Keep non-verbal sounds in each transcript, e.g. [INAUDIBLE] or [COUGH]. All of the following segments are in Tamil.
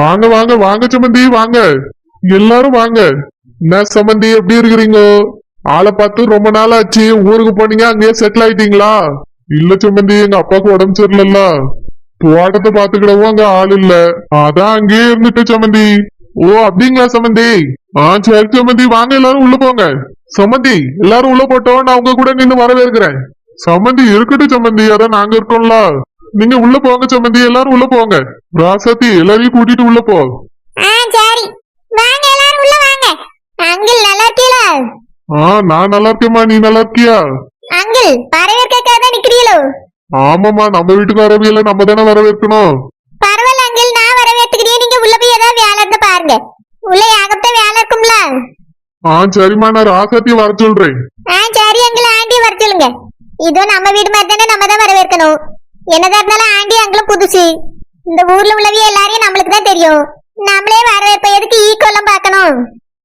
வாங்க வாங்க வாங்க சம்மந்தி வாங்க. எல்லாரும் வாங்க. என்ன சம்மந்தி எப்படி இருக்கிறீங்க? ஆளை பார்த்து ரொம்ப நாள் ஆச்சு. ஊருக்கு போனீங்க அங்கேயே செட்டில் ஆயிட்டீங்களா? இல்ல சம்மந்தி எங்க அப்பாவுக்கு உடம்பு சரியில்லைல்ல. தோட்டத்தை பாத்துக்கிடவும் அங்க ஆள் இல்ல. அதான் அங்கேயே இருந்துட்டு சம்மந்தி ஓ அப்படிங்களா சம்மந்தி ஆ சரி சம்மந்தி வாங்க எல்லாரும் உள்ள போங்க. சம்மந்தி எல்லாரும் உள்ள போட்டோம் நான் உங்க கூட நின்னு வரவேற்கிறேன். சம்மந்தி இருக்கட்டும் சம்மந்தி அதான் நாங்க இருக்கோம்ல. நீங்க உள்ள போங்க சம்மந்தி எல்லாரும் உள்ள போங்க. ராசாத்தி எல்லாரையும் கூட்டிட்டு உள்ள போ. ஆ சரி. வாங்க எல்லாரும் உள்ள வாங்க. அங்கிள் நல்லா இருக்கீங்களா ஆ நான் நல்லா இருக்கேம்மா நீ நல்லா இருக்கியா? அங்கிள் வரவேற்கக்காக தான் நிக்கிறீங்களோ ஆமாம்மா நம்ம வீட்டுக்கு வரவில்லை நம்ம தானே வரவேற்கணும். பரவாயில்ல அங்கிள் நான் வரவேற்றுக்கிறேன் நீங்க உள்ள போய் ஏதாவது வேலை இருந்தா பாருங்க. உள்ள ஏகப்பட்ட வேலை இருக்கும்ல? ஆ சரிம்மா நான் ராசாத்தி வர சொல்றேன். ஆ சரி அங்கிள் ஆண்டி வர சொல்லுங்க. இதுவும் நம்ம வீடு மாதிரி தானே நம்ம தான் வரவேற்கணும். என்னதான் இருந்தாலும் ஆண்டி அங்கிளும் புதுசு. இந்த ஊர்ல உள்ளவிய எல்லாரையும் நம்மளுக்கு தான் தெரியும். நம்மளே வரவேற்ப எதுக்கு ஈக்குவலம் பார்க்கணும்?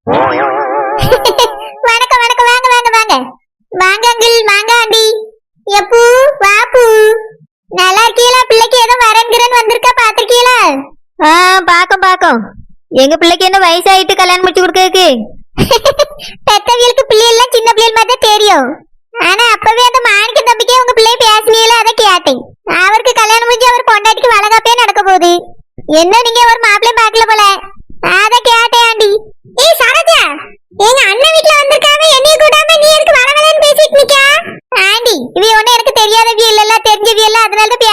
[LAUGHS] வணக்கம் வணக்கம். வாங்க வாங்க வாங்க. வாங்க அங்கிள். வாங்க ஆண்டி. எப்பூ வாப்பு நல்லா இருக்கீங்களா பிள்ளைக்கு ஏதோ வரன்கிறன் வந்திருக்கா? பாத்திருக்கீங்களா ஆ பாக்கம் பாக்கம் எங்க பிள்ளைக்கு என்ன வயசாயிட்டு கல்யாணம் முடிச்சு கொடுக்கறதுக்கு? [LAUGHS] பெத்தவியலுக்கு பிள்ளை எல்லாம் சின்ன பிள்ளைகள் மாதிரி தெரியும். ஆனா அப்பவே அந்த மாணிக்க தம்பிக்கே உங்க பிள்ளை பேசினீங்களா அதை கேட்டேன். அவருக்கு கல்யாணம் முடிஞ்சு அவர் பொண்டாட்டிக்கு வளகாப்பே நடக்க போகுது. என்ன நீங்க ஒரு மாப்பிள்ளையும் பார்க்கல போல? அத கேட்டேன் ஆண்டி. ஏய் சரோஜா எங்க அண்ணன் வீட்ல வந்திருக்காங்க. என்னைய கூடாம நீ எதுக்கு வரவலன்னு பேசிட்டு நிக்க ஆண்டி இவ ஒண்ணு எனக்கு தெரியாதவிய இல்லல்ல தெரிஞ்சவிய இல்ல அதனால தான்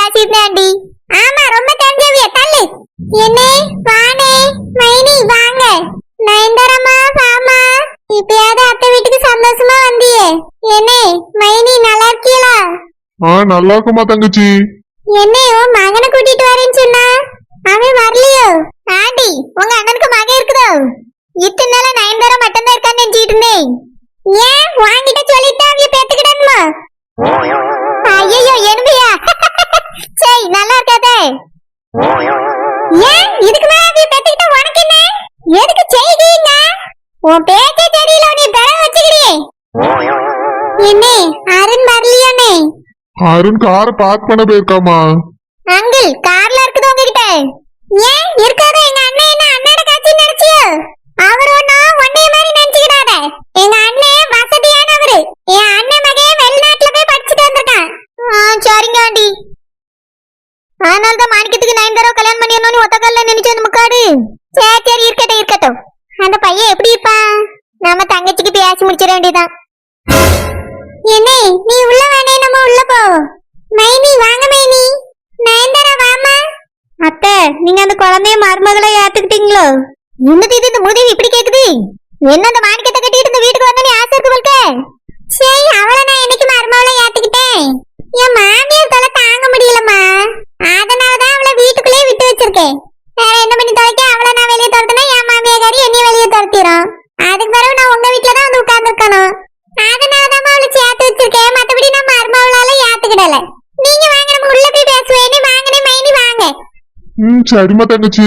நல்லா இருக்குமா தங்கச்சி? என்ன உன் மகனை கூட்டிட்டு வரேன்னு சொன்னா? அவன் வரலையோ? ஆண்டி உங்க அண்ணனுக்கு மகன் இருக்குதோ? இத்தனை நாளா நயன்தாரா மட்டும் தான் இருக்கான்னு நினைச்சிட்டு இருந்தேன். ஏன்? வாங்கிட்ட சொல்லிட்டு அவைய பெத்துக்கிடணுமா ஐயோ எனுமையா? [LAUGHS] சரி நல்லா இருக்காதே. ஏன்? இதுக்கு மேல அவைய பெத்துக்கிட்டா உனக்கு என்ன? எதுக்கு செய்தீங்க உன் பேச்சை அருண் கார் பார்க் பண்ண போயிருக்காமா அங்கிள் கார்ல இருக்குது உங்ககிட்ட. ஏன்? இருக்காத. எங்க அண்ணன் என்ன அண்ணோட காட்சி நினைச்சியோ? அவர் ஒன்னும் ஒன்னே மாதிரி நினைச்சுக்கிடாத எங்க அண்ணன் வசதியானவரு என் அண்ணன் மகன் வெளிநாட்டுல போய் படிச்சுட்டு வந்திருக்கான். சரிங்க ஆண்டி. அதனால தான் மாணிக்கத்துக்கு நயன்தாரா கல்யாணம் பண்ணிடணும்னு ஒத்த கால்ல நினைச்சு வந்து முக்காடு. சரி சரி இருக்கட்டும் இருக்கட்டும். அந்த பையன் எப்படி இருப்பான்? நம்ம தங்கச்சிக்கு பேசி முடிச்சிட வேண்டியதான் என்ன நீ உள்ள வேணே நம்ம உள்ள போ. மைனி வாங்க மைனி நயன்தாரா வாமா அத்தை நீங்க அந்த குழந்தைய மருமகளை ஏத்துக்கிட்டீங்களோ? என்னது இது இந்த முதவி இப்படி கேக்குது? என்ன அந்த மாணிக்கத்தை கட்டிட்டு இந்த வீட்டுக்கு வந்தா நீ ஆசை இருக்கு போல்க சரி அவளை நான் என்னைக்கு மருமவளை ஏத்துக்கிட்டேன்? என் மாமியார் தொலை தாங்க முடியலம்மா ம் சரிம்மா தங்கச்சி.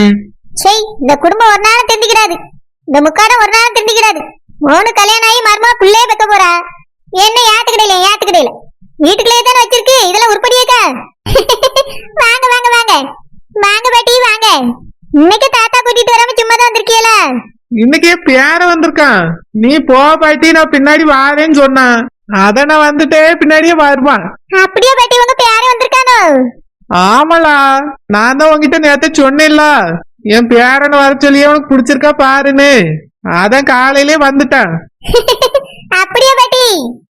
சரி இந்த குடும்பம் ஒரு நாளும் தெரிஞ்சுக்கிறாது இந்த முக்காடம் ஒரு நாளும் தெரிஞ்சுக்கிறாது மூணு கல்யாணம் ஆகி மருமா பிள்ளைய பெக்க போறா. என்ன ஏத்துக்கிடல ஏத்துக்கிடல? வீட்டுக்குள்ளே தானே வச்சிருக்கு. இதெல்லாம் உருப்படியாக்கா? வாங்க வாங்க வாங்க. வாங்க பாட்டி வாங்க. இன்னைக்கு தாத்தா கூட்டிட்டு வராம சும்மா தான் வந்திருக்கீங்களா இன்னைக்கு பேர வந்திருக்கான். நீ போ பாட்டி நான் பின்னாடி வாரேன்னு சொன்னான். அத நான் வந்துட்டே பின்னாடியே வருவான். அப்படியே பாட்டி உங்க பேரே வந்திருக்கானோ? ஆமாளா நான் தான் உங்ககிட்ட நேத்த சொன்னேன்ல. என் பேரன் வர சொல்லி உனக்கு பிடிச்சிருக்கா பாருன்னு. அதான் காலையிலே வந்துட்டான். [LAUGHS] அப்படியே பாட்டி?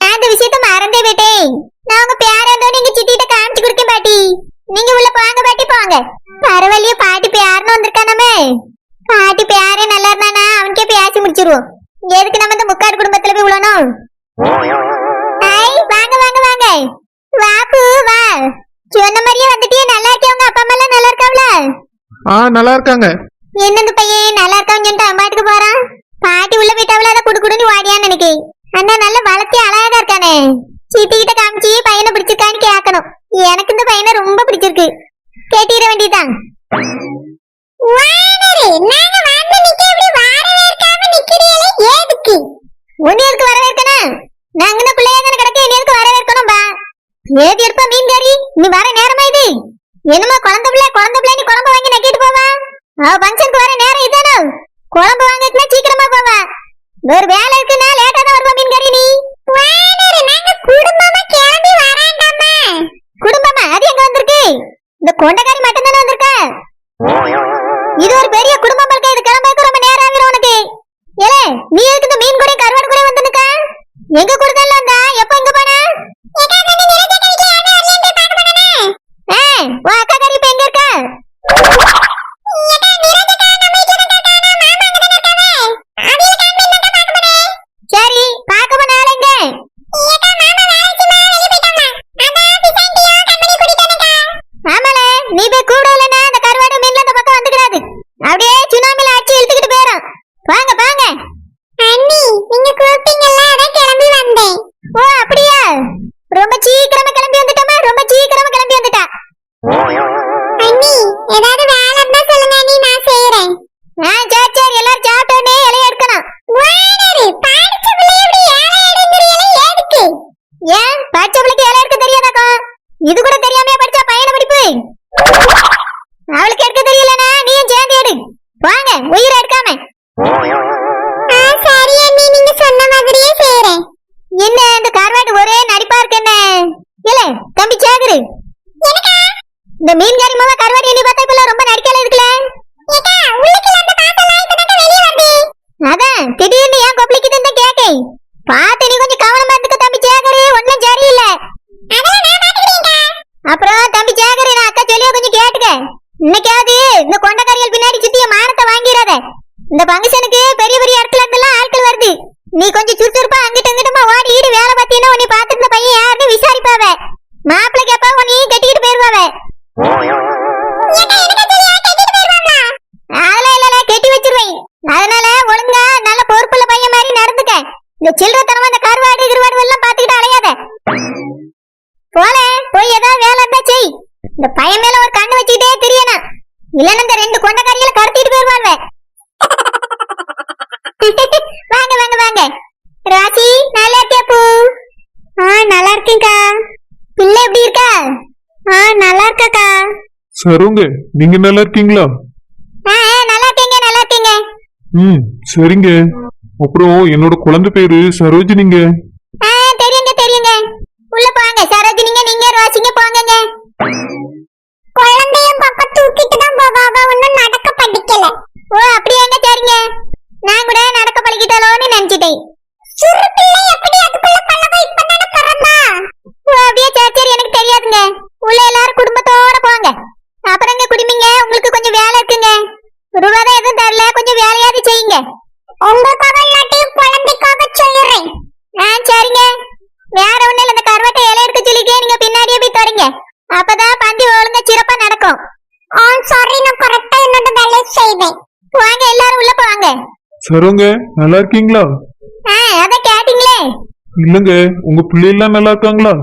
நான் இந்த விஷயத்த மறந்தே விட்டேன். நான் உங்க பேரன் நீங்க சித்திட்ட காமிச்சு கொடுக்கேன் பாட்டி. நீங்க உள்ள போங்க பாட்டி போங்க. பரவாயில்லையே பாட்டி பேரன் வந்திருக்கானமே. பாட்டி பேரே நல்லா இருந்தானா? அவனுக்கே பேசி முடிச்சிருவோம். எதுக்கு நம்ம இந்த முக்காடு குடும்பத்துல போய் விழணும் வாங்க வாங்க வாங்க. வாப்பு வா. சொன்ன மாதிரியே வந்துட்டியே நல்லா இருக்கே உங்க அப்பா அம்மா எல்லாம் நல்லா இருக்காங்களா ஆ நல்லா இருக்காங்க என்ன பையன் நல்லா இருக்கான்னு சொல்லிட்டு அம்மாட்டுக்கு போறான்? பாட்டி உள்ள போயிட்டாவில அதை குடு குடுன்னு வாடியான்னு நினைக்கிறேன் அண்ணா நல்ல வளர்த்தி அழகா இருக்கானே. சீத்தி கிட்ட காமிச்சு பையனை பிடிச்சிருக்கான்னு கேட்கணும் எனக்கு இந்த பையனை ரொம்ப பிடிச்சிருக்கு. கேட்டிட வேண்டியதான் உன்னியருக்கு வரவேற்கணும். நாங்க பிள்ளையா தானே கிடக்க என்னையருக்கு வரவேற்கணும் பா. ஏது எடுப்பா மீன் கறி நீ வர நேரமா இது? என்னமோ குழந்தை பிள்ளை குழந்தை பிள்ளை நீ குழம்பு வாங்கி நக்கிட்டு போவா? அவ பங்கனுக்கு வர நேரம் இதானோ குழம்பு வாங்கிட்டுனா சீக்கிரமா போவா. ஒரு வேலை இருக்குன்னா லேட்டா தான் வருவா மீன் கறி நீ. நாங்க குடும்பமா கிளம்பி வரேன்டாமா குடும்பமா? அது எங்க வந்திருக்கு? இந்த கொண்டக்காரி மட்டும் தானே வந்திருக்க? இது ஒரு பெரிய குடும்பம் இருக்க இது கிளம்புறதுக்கு ரொம்ப நேரம் ஆகிரும் உனக்கு. ஏலே நீ எதுக்கு இந்த மீன் கூட கருவாடு கூட வந்துருக்க எங்க கொடுத்தல இந்த கருவாடி எண்ணி பார்த்தா இப்ப ரொம்ப நடிக்கல இருக்குல்ல? அதான் சருங்க நீங்க நல்லா இருக்கீங்களா? நல்லா இருக்கீங்க நல்லா இருக்கீங்க. ம் சரிங்க. அப்புறம் என்னோட குழந்தை பேரு சரோஜினிங்க. சரோங்க நல்லா இருக்கீங்களா? ஆ அத கேட்டீங்களே. இல்லங்க உங்க பிள்ளைலாம் நல்லா இருக்காங்களா?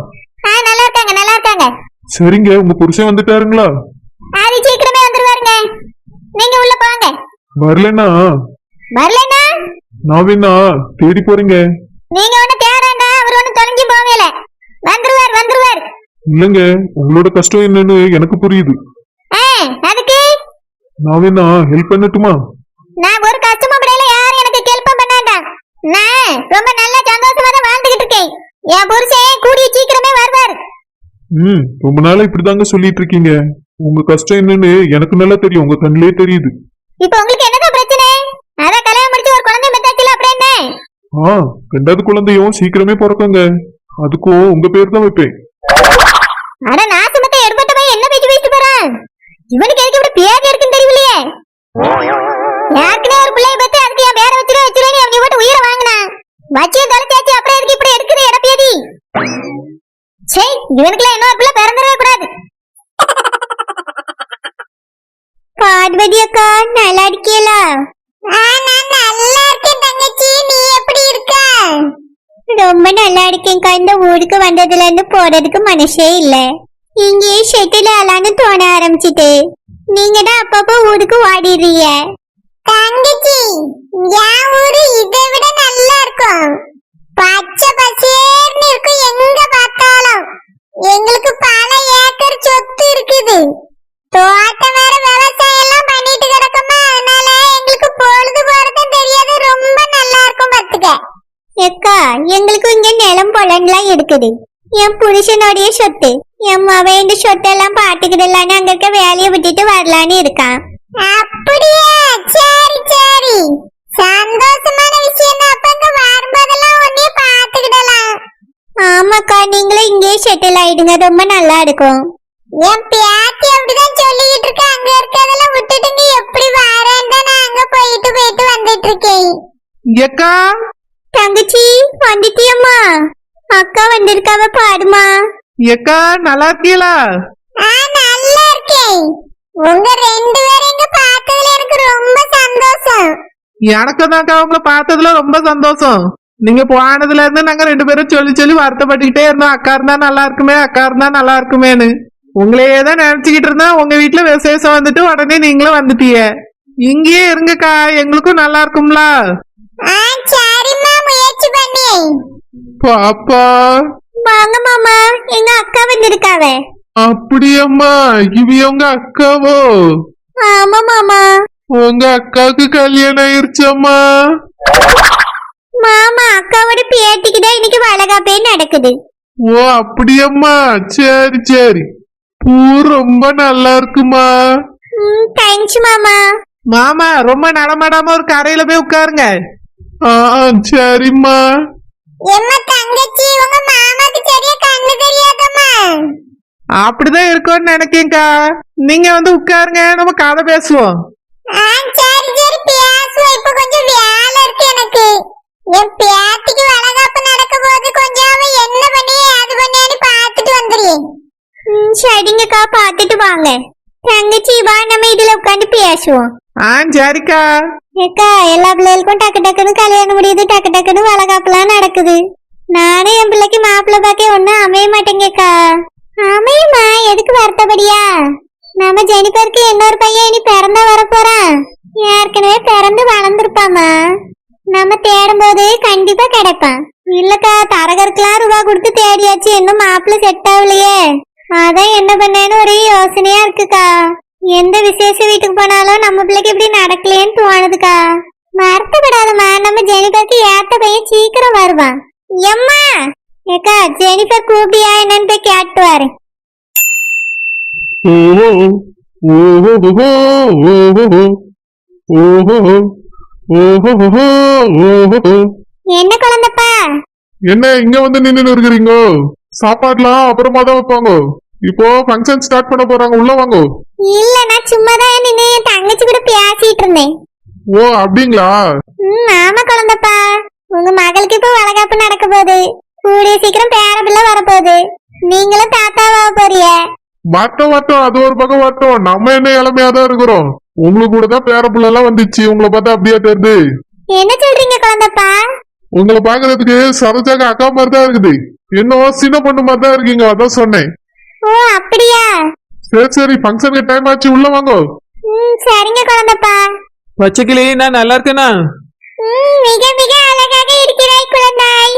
நல்லா இருக்காங்க நல்லா இருக்காங்க. சரிங்க உங்க புருஷன் வந்துட்டாருங்களா? அது சீக்கிரமே வந்துருவாருங்க. நீங்க உள்ள போங்க. வரலன்னா நான் வேணா தேடி போறேங்க. நீங்க ஒண்ணு தேடாண்டா அவர் ஒண்ணு தொலைஞ்சு போவேல வந்துருவார் வந்துருவார். இல்லங்க உங்களோட கஷ்டம் என்னன்னு எனக்கு புரியுது. ஆ அதுக்கு? நான் வேணா ஹெல்ப் பண்ணட்டுமா? நான் ஒரு கஷ்டமும் ரொம்ப நல்ல சந்தோஷமா தான் வாழ்ந்துகிட்டு இருக்கேன். என் புருஷன் கூடிய சீக்கிரமே வருவார். ம் ரொம்ப நாளா இப்படிதாங்க சொல்லிட்டு இருக்கீங்க. உங்க கஷ்டம் என்னன்னு எனக்கு நல்லா தெரியும். உங்க கண்ணிலே தெரியுது. இப்போ உங்களுக்கு என்னதான் பிரச்சனை? அதான் கல்யாணம் முடிச்சு ஒரு குழந்தை பெத்தாச்சுல அப்புறம் என்ன? ஆ ரெண்டாவது குழந்தையும் சீக்கிரமே பிறக்குங்க. அதுக்கும் உங்க பேர் தான் வைப்பேன். அட நான் சுமத்த எடுபட்ட பையன் என்ன பேச்சு பேசிட்டு போறான்? இவனுக்கு எதுக்கு இப்படி பேர் இருக்குன்னு தெரியலையே. யாருக்குனே ஒரு பிள்ளைய பத்தி அதுக்கு என் பேரை வச்சிரு வச்சிருன்னு அவன் போட்டு உயிரை வாங்கினா வச்சியும் தொலைச்சாச்சு அப்புறம் எதுக்கு இப்படி எடுக்குது இடப்பேதி சே இவனுக்குலாம் இன்னொரு பிள்ளை பிறந்துடவே கூடாது. பார்வதி அக்கா நல்லா இருக்கீங்களா? நான் நல்லா இருக்கேன் தங்கச்சி. நீ எப்படி இருக்க? ரொம்ப நல்லா இருக்கேன்க்கா. இந்த ஊருக்கு வந்ததுல இருந்து போறதுக்கு மனசே இல்ல. இங்கேயே செட்டில் ஆளான்னு தோண ஆரம்பிச்சிட்டு. நீங்க தான் அப்பப்போ ஊருக்கு ஓடிடுறீங்க. தங்கச்சி என் ஊரு இதை விட நல்லா இருக்கும். பச்சை பசேர்னு இருக்கும் எங்க பார்த்தாலும். எங்களுக்கு பல ஏக்கர் சொத்து இருக்குது. தோட்டம் வேற விவசாயம் எல்லாம் பண்ணிட்டு கிடக்குமா? அதனால எங்களுக்கு பொழுது போறதும் தெரியாது. ரொம்ப நல்லா இருக்கும் பாத்துக்க எக்கா எங்களுக்கு இங்க நிலம் புலன்லாம் இருக்குது. என் புருஷனுடைய சொத்து. என் மவன் இந்த சொத்தெல்லாம் பாத்துக்கிடலான்னு அங்க இருக்க வேலையை விட்டுட்டு வரலான்னு இருக்கான். அப்படியா? சரி சரி. சந்தோஷமான விஷயம் தான். அப்ப இங்க வரும்போதெல்லாம் உன்னைய பாத்துக்கிடலாம் ஆமாக்கா நீங்களும் இங்கேயே செட்டில் ஆயிடுங்க. ரொம்ப நல்லா இருக்கும். என் பேத்தி அப்படிதான் சொல்லிக்கிட்டு இருக்கா. அங்க இருக்கறதெல்லாம் விட்டுட்டு நீ எப்படி வரேன்னு தான் நான் அங்க போயிட்டு போயிட்டு வந்துட்டு இருக்கேன். எக்கா? தங்கச்சி வந்துட்டியம்மா. அக்கா வந்திருக்காவ பாடுமா எக்கா நல்லா இருக்கீங்களா ஆ நல்லா இருக்கேன். உங்க ரெண்டு பேரும் இங்க பார்த்ததுல எனக்கு ரொம்ப சந்தோஷம் எனக்கு தான்க்கா உங்களை பார்த்ததுல ரொம்ப சந்தோஷம். நீங்க போனதுல இருந்து நாங்க ரெண்டு பேரும் சொல்லி சொல்லி வருத்தப்பட்டுக்கிட்டே இருந்தோம். அக்கா இருந்தா நல்லா இருக்குமே அக்கா இருந்தா நல்லா இருக்குமேன்னு. உங்களையே தான் நினைச்சுக்கிட்டு இருந்தேன். உங்க வீட்டுல விசேஷம் வந்துட்டு உடனே நீங்களும் வந்துட்டீங்க. இங்கேயே இருங்கக்கா எங்களுக்கும் நல்லா இருக்கும்ல. பாப்பா. வாங்க மாமா. எங்க அக்கா வந்திருக்காவ. அப்படியம்மா இவி உங்க அக்காவோ? ஆமா மாமா. உங்க அக்காவுக்கு கல்யாணம் ஆயிருச்சம்மா. மாமா அக்காவோட பேத்திக்கு தான் இன்னைக்கு வளகாப்பே நடக்குது. ஓ அப்படியம்மா. சரி சரி. பூ ரொம்ப நல்லா இருக்குமா? தேங்க்ஸ் மாமா. மாமா ரொம்ப நடமாடாம ஒரு கரையில போய் உட்காருங்க. ஆ சரிம்மா. எம்மா தங்கச்சி உங்க மாமாக்கு சரியா கண்ணு தெரியாதம்மா. அப்படிதான் இருக்கும்னு நினைக்கேன்க்கா. நீங்க வந்து உட்காருங்க நம்ம கதை பேசுவோம். சரி சரி பேசுவோம் இப்ப கொஞ்சம் வேலை இருக்கு எனக்கு. என் பேத்திக்கு வளகாப்பு நடக்க போது கொஞ்சம் என்ன பண்ணி அது பண்ணியான்னு பார்த்துட்டு வந்துடுறேன் சரிங்கக்கா பார்த்துட்டு வாங்க. தங்கச்சி வா நம்ம இதுல உட்காந்து பேசுவோம். ஆ சரிக்கா. ஏக்கா எல்லா பிள்ளைகளுக்கும் டக்கு டக்குன்னு கல்யாணம் முடியுது டக்கு டக்குன்னு வளகாப்புலாம் நடக்குது. நானும் என் பிள்ளைக்கு மாப்பிள்ளை பார்க்க ஒன்னும் அமைய மாட்டேங்கக்கா. அமையுமா? எதுக்கு வருத்தப்படியா? நம்ம ஜெனிபருக்கு இன்னொரு பையன் இனி பிறந்தா வரப்போறான். ஏற்கனவே பிறந்து வளர்ந்துருப்பாமா நம்ம தேடும் போதே கண்டிப்பா கிடைப்பான். இல்லக்கா தரகருக்கெல்லாம் ரூபா கொடுத்து தேடியாச்சு. இன்னும் மாப்பிள்ளை செட் ஆகலையே. அதான் என்ன பண்ணேன்னு ஒரே யோசனையா இருக்குக்கா. எந்த விசேஷ வீட்டுக்கு போனாலும் நம்ம பிள்ளைக்கு இப்படி நடக்கலையேன்னு தோணுதுக்கா. வருத்தப்படாதம்மா. நம்ம ஜெனிபருக்கு ஏத்த பையன் சீக்கிரம் வருவான். எம்மா! ஏக்கா ஜெனிபர் கூப்பிட்டியா என்னன்னு போய் கேட்டுவாரு என்ன குழந்தைப்பா? என்ன இங்க வந்து நின்னு இருக்கிறீங்க சாப்பாடுலாம் அப்புறமா தான் வைப்பாங்க. இப்போ ஃபங்க்ஷன் ஸ்டார்ட் பண்ண போறாங்க உள்ள வாங்க. இல்ல நான் சும்மா தான் நின்று என் தங்கச்சி கூட பேசிட்டு இருந்தேன். ஓ அப்படிங்களா? ம் ஆமா குழந்தைப்பா. உங்க மகளுக்கு இப்போ வளகாப்பு நடக்க போகுது. கூடிய சீக்கிரம் பேர பிள்ளை வரப்போகுது. நீங்களும் தாத்தாவாக போறிய? வரட்டும் வரட்டும் அது ஒரு பக்கம் வரட்டும் நம்ம என்ன இளமையா தான் இருக்கிறோம். உங்களுக்கு கூட தான் பேர பிள்ளை எல்லாம் வந்துச்சு. உங்களை பார்த்தா அப்படியே தெரியுது. என்ன சொல்றீங்க குழந்தைப்பா? உங்களை பாக்குறதுக்கு சரோஜாக்கு அக்கா மாதிரி தான் இருக்குது. இன்னும் சின்ன பொண்ணு மாதிரி தான் இருக்கீங்க. அதான் சொன்னேன். ஓ அப்படியா? சரி சரி. ஃபங்க்ஷனுக்கு டைம் ஆச்சு. உள்ள வாங்க. ம் சரிங்க குழந்தைப்பா. பச்சைக்கிளி நான் நல்லா இருக்கேனா? ம், மிக மிக அழகாக இருக்கிறாய் குழந்தாய்.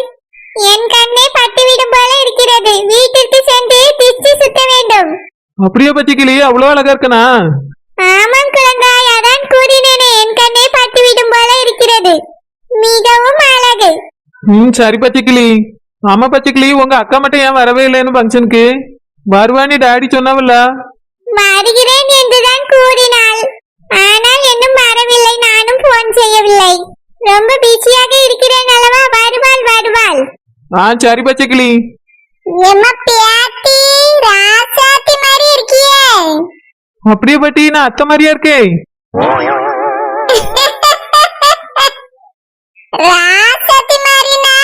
என் கண்ணை பட்டுவிடும் போல இருக்கிறது. வீட்டிற்கு சென்று திச்சு சுத்த வேண்டும். அப்படியே பச்சைக்கிளி அவ்வளவு அழகா இருக்கனா? ஆமாம் குழந்தாய் அதான் கூறினேனே என் கண்ணை பட்டுவிடும் போல இருக்கிறது. மிகவும் அழகு. ம் சரி பச்சைக்கிளி ஆமா பச்சைக்கிளி உங்க அக்கா மட்டும் ஏன் வரவே இல்லைன்னு ஃபங்க்ஷனுக்கு வருவான்னு டாடி சொன்னாவல்ல? வருகிறேன் என்றுதான் கூறினாள். ஆனால் இன்னும் வரவில்லை. நானும் போன் செய்யவில்லை. ரொம்ப பிஸியாக இருக்கிறேன் ஆ சரி பச்சைக்கிளி. அப்படியே பட்டி நான் அத்தை மாதிரியா இருக்கே. ராசாத்தி மாதிரினா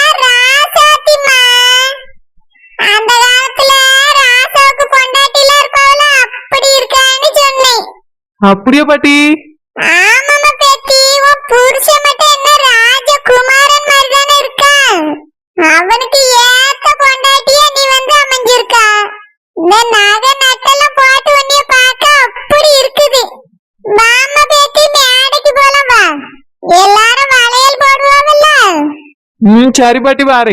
చారిబట్టి వారి.